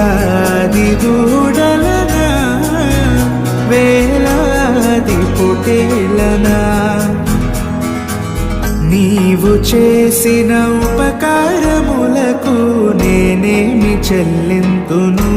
వేలాది దూడలనా వేలాది పొటేళ్ళనా నీవు చేసిన ఉపకారములకు నేనేమి చెల్లింతును?